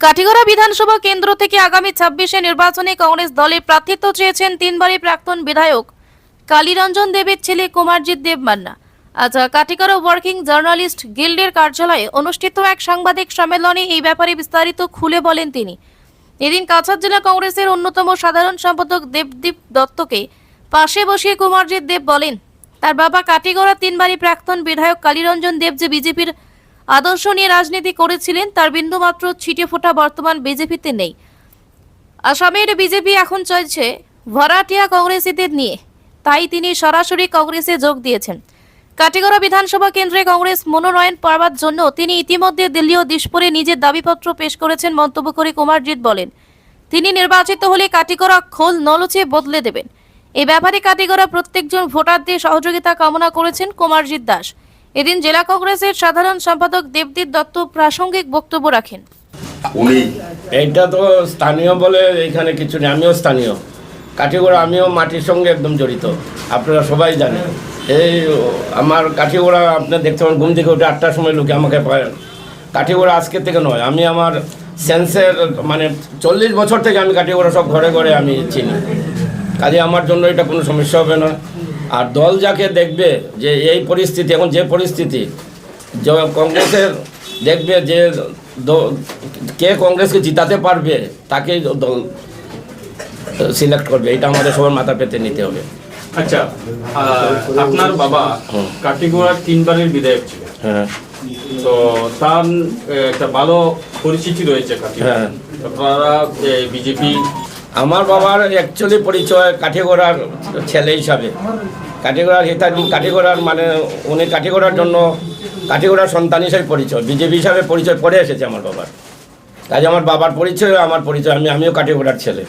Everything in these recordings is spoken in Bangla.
কাটিগড়া বিধানসভা কেন্দ্র থেকে আগামী ছাব্বিশে নির্বাচনে কংগ্রেস দলের প্রার্থিত্ব চেয়েছেন তিনবারই প্রাক্তন বিধায়ক কালীরঞ্জন দেবের ছেলে কুমারজিৎ দেব মান্না আজ কাটিগড়া ওয়ার্কিং জার্নালিস্ট গিল্ডের কার্যালয়ে অনুষ্ঠিত এক সাংবাদিক সম্মেলনে এই ব্যাপারে বিস্তারিত খুলে বলেন তিনি। এদিন কাছাড় জেলা কংগ্রেসের অন্যতম সাধারণ সম্পাদক দেবদীপ দত্তকে পাশে বসিয়ে কুমারজিৎ দেব বলেন, তার বাবা কাটিগড়া তিনবারই প্রাক্তন বিধায়ক কালীরঞ্জন দেব যে বিজেপির আদর্শ নিয়ে রাজনীতি করেছিলেন, তার বিন্দুমাত্র ছিটে ফোটা বর্তমান বিজেপিতে নেই। আসামের বিজেপি এখন চলছে ভরাটিয়া কংগ্রেসীদের নিয়ে। তাই তিনি সরাসরি কংগ্রেসে যোগ দিয়েছেন। কাটিগড়া বিধানসভা কেন্দ্রে কংগ্রেস মনোনয়ন পাওয়ার জন্য তিনি ইতিমধ্যে দিল্লি ও দিশপুরে নিজের দাবিপত্র পেশ করেছেন মন্তব্য করে কুমারজিৎ বলেন, তিনি নির্বাচিত হলে কাটিগড়া খোল নলচে বদলে দেবেন। এ ব্যাপারে কাটিগড়া প্রত্যেকজন ভোটারদের সহযোগিতা কামনা করেছেন কুমারজিৎ দাস। এদিন জেলা কংগ্রেসের সাধারণ সম্পাদক দেবদীপ দত্ত প্রাসঙ্গিক বক্তব্য রাখেন। উনি এইটা তো স্থানীয় বলে এখানে কিছু নেই আমিও স্থানীয়। কাঠিগোড়া আমিও মাটির সঙ্গে একদম জড়িত। আপনারা সবাই জানেন। এই আমার কাঠিগোড়া আপনার দেখতে পাবেন ঘুম থেকে উঠে আটটার সময় লোকে আমাকে পায়। কাঠিগোড়া আজকে থেকে নয় আমি আমার সেন্সের মানে চল্লিশ বছর থেকে আমি কাঠিগোড়া সব ঘরে ঘরে আমি চিনি। কাজে আমার জন্য এটা কোনো সমস্যা হবে না। আর দল যাকে দেখবে যে এই পরিস্থিতি এখন যে পরিস্থিতি যে কংগ্রেসের দেখবে যে কে কংগ্রেসকে জিতাতে পারবে তাকেই দল সিলেক্ট করবে। এটা আমাদের সবার মাথা পেতে নিতে হবে। আচ্ছা আপনার বাবা। কাটিগোড়ার তিনবারের বিধায়ক ছিলেন। হ্যাঁ। তো তার একটা ভালো পরিচিতি রয়েছে কাটিগোড়া হ্যাঁ। আপনারা বিজেপি আমার বাবার অ্যাকচুয়ালি পরিচয় কাঠিগোড়ার ছেলে হিসাবে। কাঠিগোড়ার হিতা কাঠিগোড়ার মানে উনি কাঠিগোড়ার জন্য কাঠিগোড়ার সন্তান হিসাবে পরিচয়, বিজেপি হিসাবে পরিচয় পড়ে এসেছে আমার বাবার। কাজে আমার বাবার পরিচয়, আমার পরিচয়, আমি আমিও কাঠিগোড়ার ছেলে।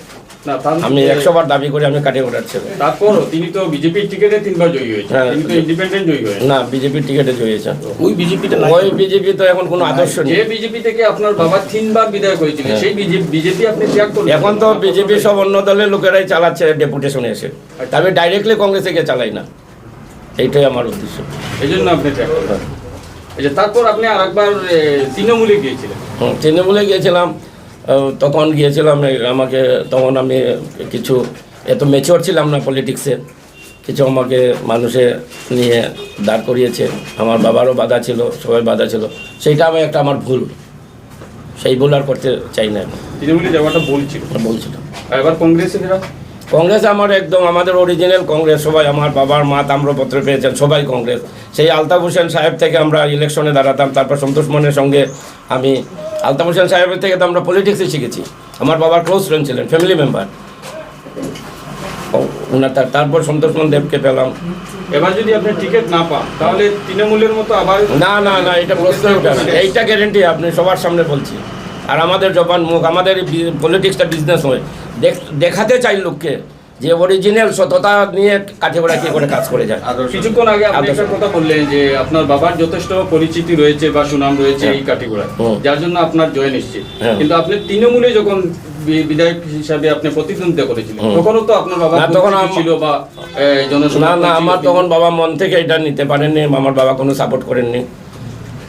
আমি একশো বার দাবি করি আমি কাঠিগোড়ার ছেলে তারপরও তিনি তো বিজেপির টিকিটে তিনবার জয়ী হয়েছে হ্যাঁ। তিনি তো ইন্ডিপেন্ডেন্ট জয়ী হয়েছে না বিজেপির টিকিটে জয়েছে ওই বিজেপিটা ওই বিজেপি তো এখন কোনো আদর্শ নেই। যে বিজেপি থেকে আপনার বাবা তিনবার বিধায়ক হয়েছিলেন হ্যাঁ। সেই বিজেপি আপনি ত্যাগ করলেন। এখন তো বিজেপি সব অন্য দলের লোকেরাই চালাচ্ছে ডেপুটেশনে এসে। তবে ডাইরেক্টলি কংগ্রেসে গিয়ে চালাই না। এইটাই আমার উদ্দেশ্য। এই জন্য আপনি ত্যাগ করলেন। তারপর আপনি আরেকবার আহ, তৃণমূলে গিয়েছিলেন। তৃণমূলে গিয়েছিলাম। তখন গিয়েছিলাম আমাকে তখন আমি কিছু এত মেচিওর ছিলাম না পলিটিক্সে কিছু আমাকে মানুষে নিয়ে দাঁড় করিয়েছে। আমার বাবারও বাধা ছিল সবাই বাধা ছিল। সেইটা আমি একটা আমার ভুল। সেই ভুল আর করতে চাই না। তৃণমূলে যাওয়াটা বলছিল। বলছিলাম আর এবার কংগ্রেসে ফেরা কংগ্রেস আমার একদম আমাদের অরিজিনাল কংগ্রেস সবাই আমার বাবার মা তাম্রপত্র পেয়েছেন সবাই কংগ্রেস। সেই আলতাফ হোসেন সাহেব থেকে আমরা ইলেকশনে দাঁড়াতাম তারপর সন্তোষ মনের সঙ্গে আমি আলতাফ হোসেন সাহেবের থেকে তো আমরা পলিটিক্সে শিখেছি। আমার বাবার ক্লোজ ফ্রেন্ড ছিলেন ফ্যামিলি মেম্বার ওনার তারপর সন্তোষ মন দেবকে পেলাম। এবার যদি আপনি টিকিট না পান তাহলে তৃণমূলের মতো আবার না না না এটা প্রশ্নই ওঠে না। এইটা গ্যারেন্টি আপনি সবার সামনে বলছি। আর আমাদের জবান মুখ আমাদের পলিটিক্সটা বিজনেস হয়। দেখাতে চাই লোককে যে অরিজিনাল সততা নিয়ে কাঠে ওরা কি করে কাজ করে যায়। কিছুক্ষণ আগে আপনি একটা কথা বললেন যে আপনার বাবার যথেষ্ট পরিচিতি রয়েছে বা সুনাম রয়েছে এই কাটিগোড়ায় হুম। যার জন্য আপনার জয় নিশ্চিত। হ্যাঁ। কিন্তু আপনি তৃণমূলে যখন বিধায়ক হিসাবে আপনি প্রতিদ্বন্দ্বিতা করেছিলেন তখনও তো আপনার বাবা তখন ছিল বা না না আমার তখন বাবা মন থেকে এটা নিতে পারেননি আমার বাবা কোনো সাপোর্ট করেননি।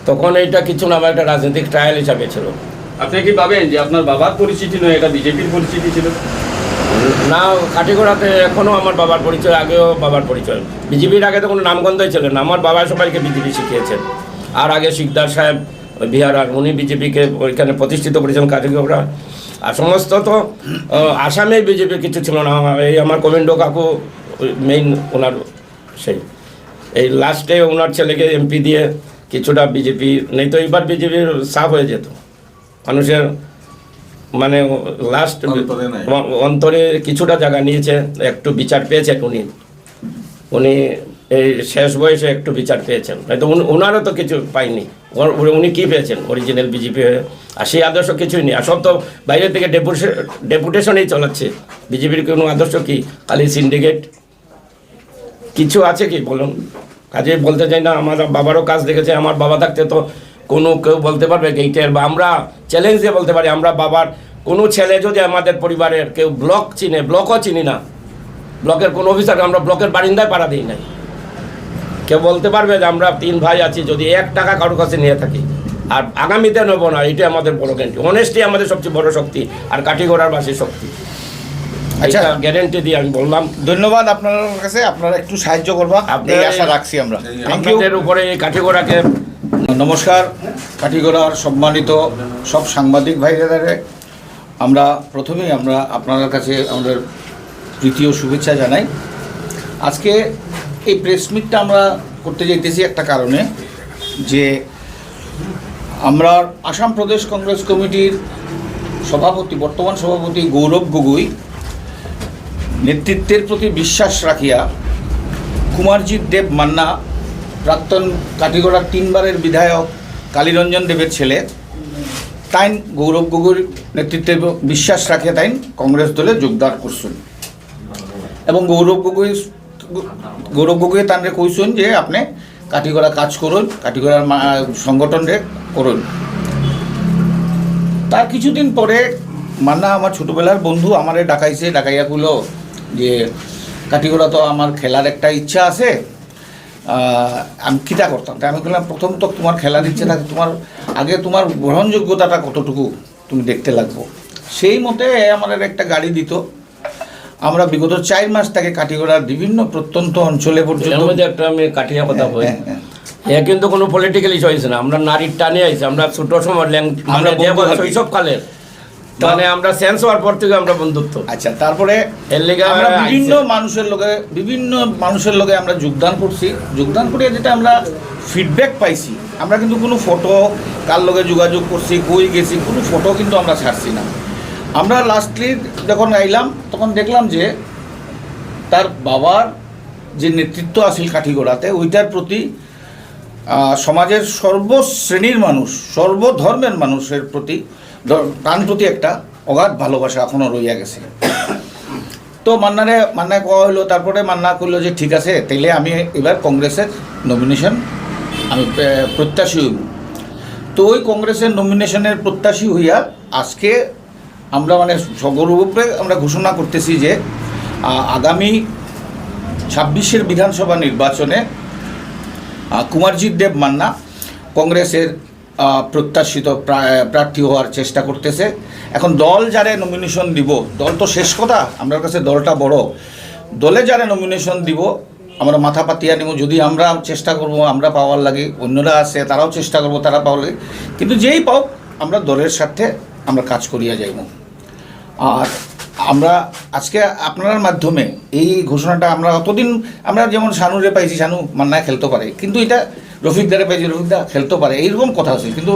তখন এইটা কিছু না আমার একটা রাজনৈতিক ট্রায়াল হিসাবে ছিল। আপনি কি ভাবেন যে আপনার বাবার পরিচিতি নয়, এটা বিজেপির পরিচিতি ছিল? না কাঠিগোড়াতে এখনও আমার বাবার পরিচয়, আগেও বাবার পরিচয়। বিজেপির আগে তো কোনো নামগন্ধই ছিল না, আমার বাবা সবাইকে বিজেপি শিখিয়েছেন। আর আগে শিকদার সাহেব, বিহার আর উনি বিজেপিকে ওইখানে প্রতিষ্ঠিত করেছেন কাঠিগোড়া আর সমস্ত তো আসামে বিজেপি কিছু ছিল না এই আমার কমেন্ডো কাকু মেইন ওনার সেই। এই লাস্টে ওনার ছেলেকে এমপি দিয়ে কিছুটা বিজেপি, নেই তো, এইবার বিজেপির সাফ হয়ে যেত। মানুষের মানে লাস্ট অন্তরে কিছুটা জায়গা নিয়েছে একটু বিচার পেয়েছেন উনি। উনি এই শেষ বয়সে একটু বিচার পেয়েছেন। হয়তো ওনারও তো কিছু পাইনি। উনি- কী পেয়েছেন? অরিজিনাল বিজেপি হয়ে। আর সেই আদর্শ কিছুই নেই। আর সব তো বাইরে থেকে ডেপুটেশন ডেপুটেশনেই চলাচ্ছে। বিজেপির কোনো আদর্শ কি? খালি সিন্ডিকেট কিছু আছে কি? বলুন। কাজে বলতে চাই না আমার বাবারও কাজ দেখেছে আমার বাবা থাকতে তো কোনো কেউ বলতে পারবে গেইটের বা আমরা চ্যালেঞ্জ দিয়ে বলতে পারি আমরা বাবার কোনো ছেলে যদি আমাদের পরিবারের কেউ ব্লক চিনে ব্লকও চিনি না ব্লকের কোনো অফিসার আমরা ব্লকের বারিন্দায় পাড়া দিই নাই। কেউ বলতে পারবে যে আমরা তিন ভাই আছি যদি এক টাকা কারোর কাছে নিয়ে থাকি আর আগামীতে নেব না এটা আমাদের বড় গ্যারেন্টি অনেস্টি আমাদের সবচেয়ে বড় শক্তি আর কাঠিগড়ার বাসী শক্তি। আচ্ছা। গ্যারেন্টি দিয়ে আমি বললাম। ধন্যবাদ আপনার কাছে আপনারা একটু সাহায্য করবা আপনি আশা রাখছি আমরা। আপনাদের উপরে এই কাঠিগড়াকে নমস্কার, কাঠিগড়ার সম্মানিত সব সাংবাদিক ভাইদের আমরা প্রথমেই আমরা আপনাদের কাছে আমাদের তৃতীয় শুভেচ্ছা জানাই। আজকে এই প্রেস মিটটা আমরা করতে যাইতেছি একটা কারণে, যে আমরা আসাম প্রদেশ কংগ্রেস কমিটির সভাপতি, বর্তমান সভাপতি গৌরব গগৈ নেতৃত্বের প্রতি বিশ্বাস রাখিয়া কুমারজিৎ দেব মান্না প্রাক্তন কাটিগড়ার তিনবারের বিধায়ক কালীরঞ্জন দেবের ছেলে। তাইন গৌরব গগৈর নেতৃত্বে বিশ্বাস রাখে তাইন কংগ্রেস দলে যোগদান করছেন। এবং গৌরব গগৈ গৌরব গগৈ তানরে কইছেন যে, আপনি কাটিগড়া কাজ করুন কাটিগড়ার সংগঠনরে করুন। তার কিছুদিন পরে মান্না, আমার ছোটোবেলার বন্ধু আমারে ডাকাইছে, ডাকাইয়া কইলো যে কাটিগড়া তো আমার খেলার একটা ইচ্ছা আছে আমি কিতা করতাম? তাই আমি বললাম প্রথম তো তোমার খেলা দিচ্ছে না তোমার আগে তোমার গ্রহণযোগ্যতাটা কতটুকু তুমি দেখতে লাগবো? সেই মতে আমাদের একটা গাড়ি দিত। আমরা বিগত চার মাস থেকে কাটিগড়ার বিভিন্ন প্রত্যন্ত অঞ্চলে পর্যন্ত একটা আমি কাঠিয়া কথা বলি হ্যাঁ, হ্যাঁ। এ কিন্তু কোনো পলিটিক্যাল হয়েছে না। আমরা নারীর টানে আইছি আমরা ছোট সময় ল্যাং আমরা আমরা বন্ধু থাকি। শৈশব কালের মানে আমরা সেন্স হওয়ার পর থেকে আমরা বন্ধুত্ব। আচ্ছা তারপরে এর লেগে আমরা বিভিন্ন মানুষের লগে বিভিন্ন মানুষের লগে আমরা যোগদান করছি। যোগদান করে যেটা আমরা ফিডব্যাক পাইছি আমরা কিন্তু কোনো ফটো কার লগে যোগাযোগ করছি কই গেছি কোনো ফটো কিন্তু আমরা ছাড়ছি না। আমরা লাস্টলি যখন আইলাম তখন দেখলাম যে তার বাবার যে নেতৃত্ব আছিল কাঠিগড়াতে ওইটার প্রতি সমাজের সর্বশ্রেণীর মানুষ, সর্বধর্মের মানুষের প্রতি তার প্রতি একটা অগাধ ভালোবাসা এখনও রইয়া গেছে। তো মান্নারে মান্নায় কোয়া হইল, তারপরে মান্না করল যে, ঠিক আছে, তাইলে আমি এবার কংগ্রেসের নমিনেশন আমি প্রত্যাশী হইব। তো ওই কংগ্রেসের নমিনেশনের প্রত্যাশী হইয়া আজকে আমরা মানে সগর্বরূপে আমরা ঘোষণা করতেছি যে আগামী ছাব্বিশের বিধানসভা নির্বাচনে কুমারজিৎ দেব মান্না কংগ্রেসের প্রত্যাশিত প্রা- প্রার্থী হওয়ার চেষ্টা করতেছে। এখন দল যারে নমিনেশন দিব, দল তো শেষ কথা, আমার কাছে দলটা বড়। দলে যারা নমিনেশন দিব, আমরা মাথা পাতিয়া নেব, যদি আমরা চেষ্টা করব, আমরা পাওয়ার লাগে, অন্যরা আছে, তারাও চেষ্টা করব, তারা পাওয়ার লাগে। কিন্তু যেই পাও আমরা দলের সাথে আমরা কাজ করিয়া যাইব। আর আমরা আজকে আপনার মাধ্যমে এই ঘোষণাটা আমরা অতদিন আমরা যেমন শানুরে পাইছি, শানু মান্নায় খেলতে পারে, কিন্তু এটা রফিকদারে পাইছি রফিকদা খেলতে পারে, এইরকম কথা আছে। কিন্তু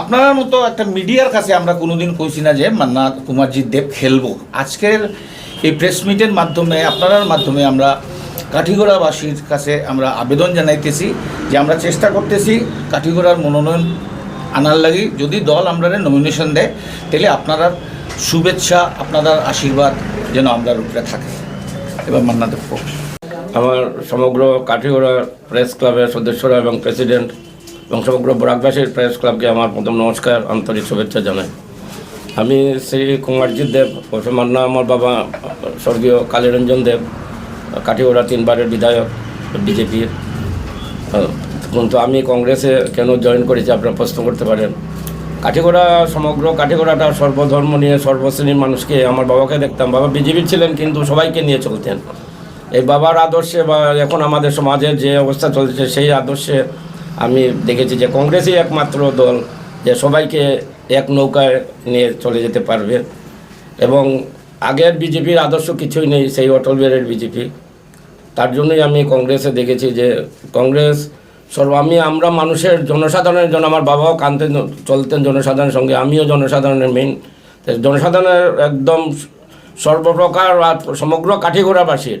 আপনার মতো একটা মিডিয়ার কাছে আমরা কোনোদিন কইছি না যে মান্না কুমারজিৎ দেব খেলব। আজকের এই প্রেস মিটের মাধ্যমে, আপনার মাধ্যমে আমরা কাঠিগড়াবাসীর কাছে আমরা আবেদন জানাইতেছি যে আমরা চেষ্টা করতেছি কাঠিগড়ার মনোনয়ন আনার লাগি। যদি দল আমরা নমিনেশন দেয়, তাহলে আপনারা শুভেচ্ছা, আপনাদের আশীর্বাদ যেন আমরা উপরে থাকে। এবার মান্না দেব আমার সমগ্র কাঠিগড়া প্রেস ক্লাবের সদস্যরা এবং প্রেসিডেন্ট এবং সমগ্র বরাকবাসীর প্রেস ক্লাবকে আমার প্রথম নমস্কার, আন্তরিক শুভেচ্ছা জানাই। আমি শ্রী কুমারজিৎ দেব মান্না আমার বাবা স্বর্গীয় কালীরঞ্জন দেব, কাঠিগড়া তিনবারের বিধায়ক, বিজেপির। কিন্তু আমি কংগ্রেসে কেন জয়েন করেছি, আপনারা প্রশ্ন করতে পারেন। কাঠিগড়া সমগ্র কাঠিগড়াটা সর্বধর্ম নিয়ে সর্বশ্রেণীর মানুষকে, আমার বাবাকে দেখতাম। বাবা বিজেপির ছিলেন কিন্তু সবাইকে নিয়ে চলতেন। এই বাবার আদর্শে বা এখন আমাদের সমাজের যে অবস্থা চলছে, সেই আদর্শে আমি দেখেছি যে কংগ্রেসই একমাত্র দল যে সবাইকে এক নৌকায় নিয়ে চলে যেতে পারবে। এবং আগের বিজেপির আদর্শ কিছুই নেই, সেই অটল বিহারের বিজেপি। তার জন্যই আমি কংগ্রেসে দেখেছি যে কংগ্রেস সর্ব আমি, আমরা মানুষের জনসাধারণের জন্য, আমার বাবাও কানতেন চলতেন জনসাধারণের সঙ্গে, আমিও জনসাধারণের মেন জনসাধারণের একদম সর্বপ্রকার সমগ্র কাঠিগোড়াবাসীর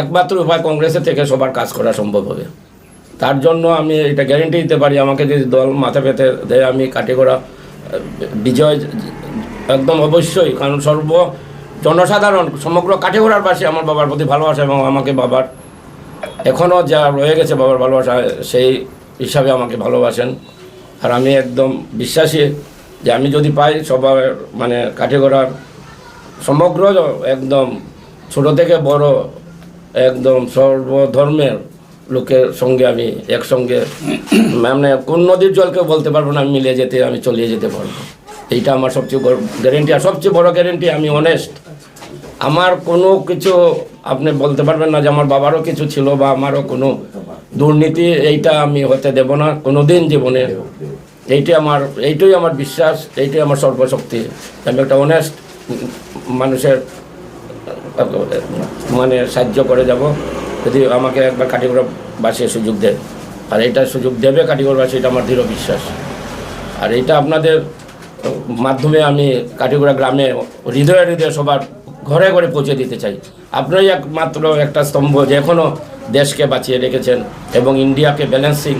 একমাত্র উপায় কংগ্রেসের থেকে সবার কাজ করা সম্ভব হবে। তার জন্য আমি এটা গ্যারেন্টি দিতে পারি, আমাকে যদি দল মাথা পেতে দেয়, আমি কাঠিগোড়া, বিজয় একদম অবশ্যই, কারণ সর্ব জনসাধারণ, সমগ্র কাঠিগোড়ার বাসী আমার বাবার প্রতি ভালোবাসা এবং আমাকে বাবার এখনও যা রয়ে গেছে বাবার ভালোবাসা, সেই হিসাবে আমাকে ভালোবাসেন। আর আমি একদম বিশ্বাসী যে আমি যদি পাই সবার মানে কাঠিগড়ার সমগ্র একদম ছোট থেকে বড় একদম সর্বধর্মের লোকের সঙ্গে আমি একসঙ্গে মানে কোন নদীর জলকে বলতে পারব না মিলিয়ে যেতে, আমি চলিয়ে যেতে পারব। এইটা আমার সবচেয়ে গ্যারেন্টি আর সবচেয়ে বড় গ্যারেন্টি আমি অনেস্ট আমার কোনো কিছু আপনি বলতে পারবেন না যে আমার বাবারও কিছু ছিল বা আমারও কোনো দুর্নীতি এইটা আমি হতে দেব না কোনো দিন জীবনে এইটাই আমার এইটাই আমার বিশ্বাস এইটাই আমার সর্বশক্তি। আমি একটা অনেস্ট মানুষের মানে সাহায্য করে যাব। যদি আমাকে একবার কাটিগড়া বাসে সুযোগ দেয় আর এইটা সুযোগ দেবে কাটিগড়বাসী এটা আমার দৃঢ় বিশ্বাস। আর এইটা আপনাদের মাধ্যমে আমি কাটিগড়া গ্রামে হৃদয়ে হৃদয়ে সবার ঘরে ঘরে পৌঁছে দিতে চাই। আপনারাই একমাত্র একটা স্তম্ভ যে এখনও দেশকে বাঁচিয়ে রেখেছেন এবং ইন্ডিয়াকে ব্যালেন্সিং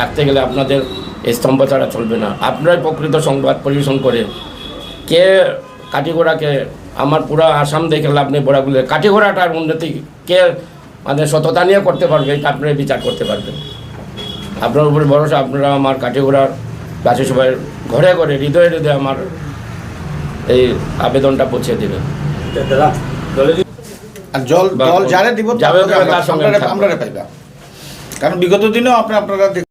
রাখতে গেলে আপনাদের এই স্তম্ভ ছাড়া চলবে না। আপনারাই প্রকৃত সংবাদ পরিবেশন করে কে কাটিগোড়াকে আমার পুরো আসাম দেখে লাভ নেই বড়াগুলো কাটিগোড়াটার উন্নতি কে মানে সততা নিয়ে করতে পারবে এটা আপনারা বিচার করতে পারবেন। আপনার উপরে ভরসা, আপনারা আমার কাটিগোড়ার বাসী সবাই ঘরে ঘরে হৃদয়ে হৃদয়ে আমার এই আবেদনটা পৌঁছে দেবেন। আর জল জল যারে দিব তার আমরা- সঙ্গে আমরা পাইবা। কারণ বিগত দিনেও আপনি আপনারা